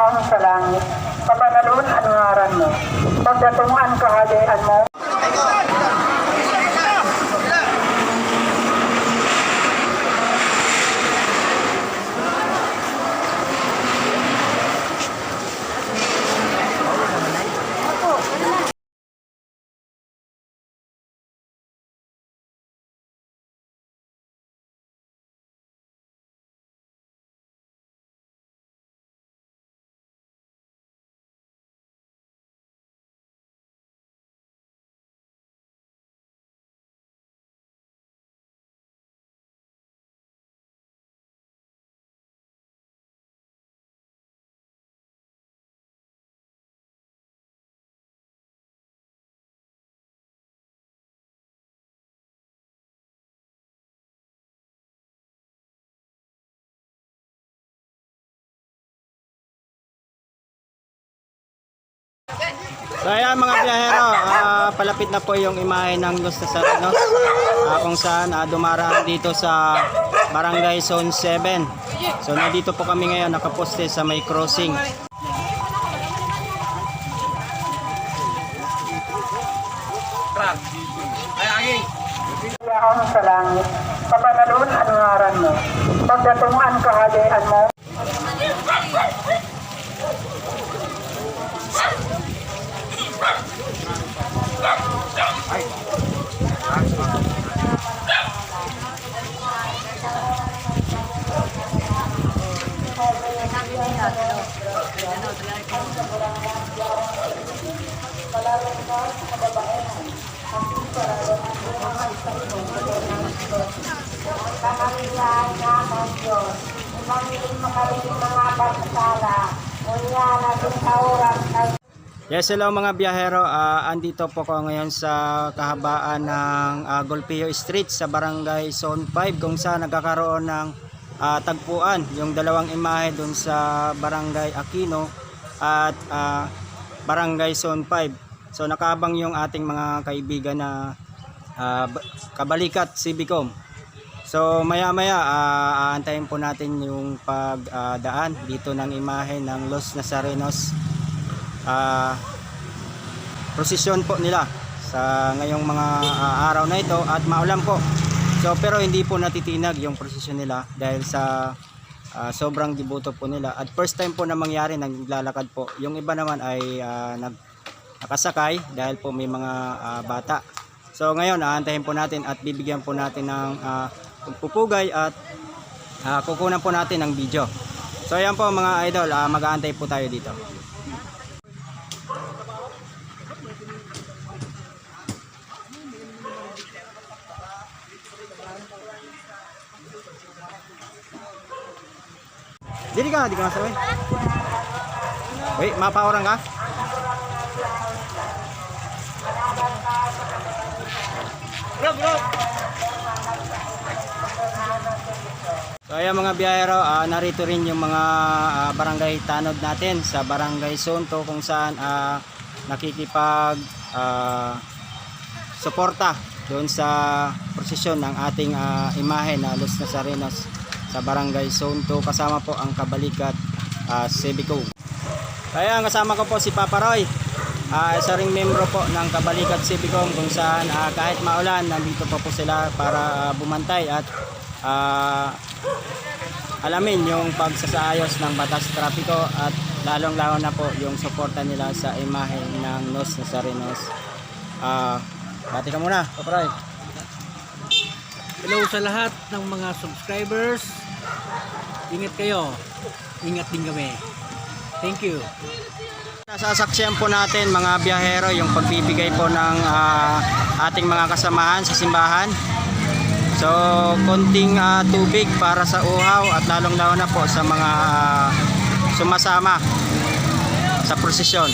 yaong sa langit, papanalun ang ngaran mo. Pagdatungan kahagayan mo, So ayan mga biyahero, ah, palapit na po yung imahe ng Los Nazarenos ah, kung saan ah, dumaraan dito sa Barangay Zone 7. So nandito po kami ngayon nakaposte sa may crossing. yaong sa langit, papanalun ang ngaran mo. Pagdatungan kahagayan mo, Yes, hello mga biyahero. Ah, andito po ko ngayon sa kahabaan ng ah, Golpeo Street sa Barangay Zone 5 kung saan nagkakaroon ng ah, tagpuan yung dalawang imahe dun sa Barangay Aquino at ah, Barangay Zone 5. So nakabang yung ating mga kaibigan na ba- kabalikat Civicom. So maya maya aantayin po natin yung pagdaan dito ng imahe ng Los Nazarenos ah prosesyon po nila sa ngayong mga ah, araw na ito at maulan po. So pero hindi po natitinag yung prosesyon nila dahil sa ah, sobrang dibuto po nila at first time po na mangyari naglalakad po. Yung iba naman ay ah, nag nakasakay dahil po may mga ah, bata. So ngayon aantayin po natin at bibigyan po natin ng ah, pagpupugay at ah, kukunan po natin ng video. So ayan po mga idol, ah, mag-aantay po tayo dito. Dili ka, di ka masabi. Wait, mapawaran ka? Bro, bro. So ayan mga biyahero, ah, narito rin yung mga ah, barangay tanod natin sa barangay Sonto kung saan ah, nakikipag ah, suporta doon sa prosesyon ng ating ah, imahe na Los Nazarenos sa barangay Sonto kasama po ang Kabalikat uh, Civico. Kaya kasama ko po si Papa Roy. Ah, isa ring membro po ng Kabalikat Civicom kung saan ah, kahit maulan nandito po po sila para ah, bumantay at ah, alamin yung pagsasaayos ng batas trapiko at lalong lalo na po yung suporta nila sa imahe ng Los Nazarenos. Ah, bati ka muna, Papa Roy. Hello sa lahat ng mga subscribers. Ingat kayo. Ingat din kami. Thank you. Nasasaksiyan po natin mga biyahero yung pagbibigay po ng ah, ating mga kasamahan sa simbahan. So, konting ah, tubig para sa uhaw at lalong-lalo na po sa mga ah, sumasama sa prosesyon.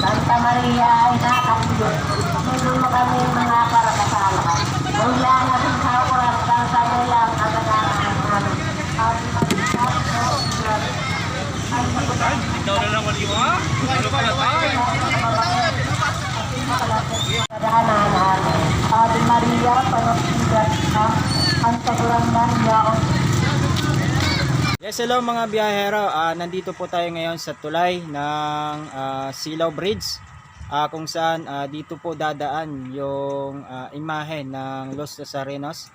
Santa Maria, ina nung kami mga para kasama. Mula na rin sa kurang kang kanilang kaganahan namin. Ikaw na lang maliwa? Ano pala tayo? Kadaanan namin. Ave Maria, panagsigat ka, ang kagurangan niya Yes, hello mga biyahero. Uh, nandito po tayo ngayon sa tulay ng uh, Silaw Bridge. Ah, kung saan ah, dito po dadaan yung ah, imahe ng Los Nazarenos.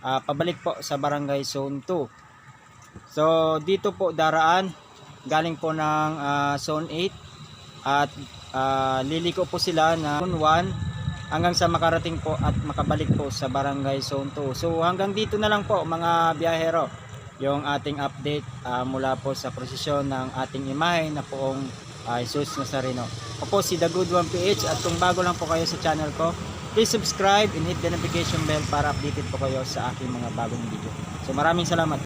Ah, pabalik po sa Barangay Zone 2. So dito po daraan galing po ng ah, Zone 8 at ah, liliko po sila ng Zone 1 hanggang sa makarating po at makabalik po sa Barangay Zone 2. So hanggang dito na lang po mga biyahero yung ating update ah, mula po sa prosesyon ng ating imahe na poong uh, Jesus Nazareno. Ako po si The Good One PH at kung bago lang po kayo sa channel ko, please subscribe and hit the notification bell para updated po kayo sa aking mga bagong video. So maraming salamat.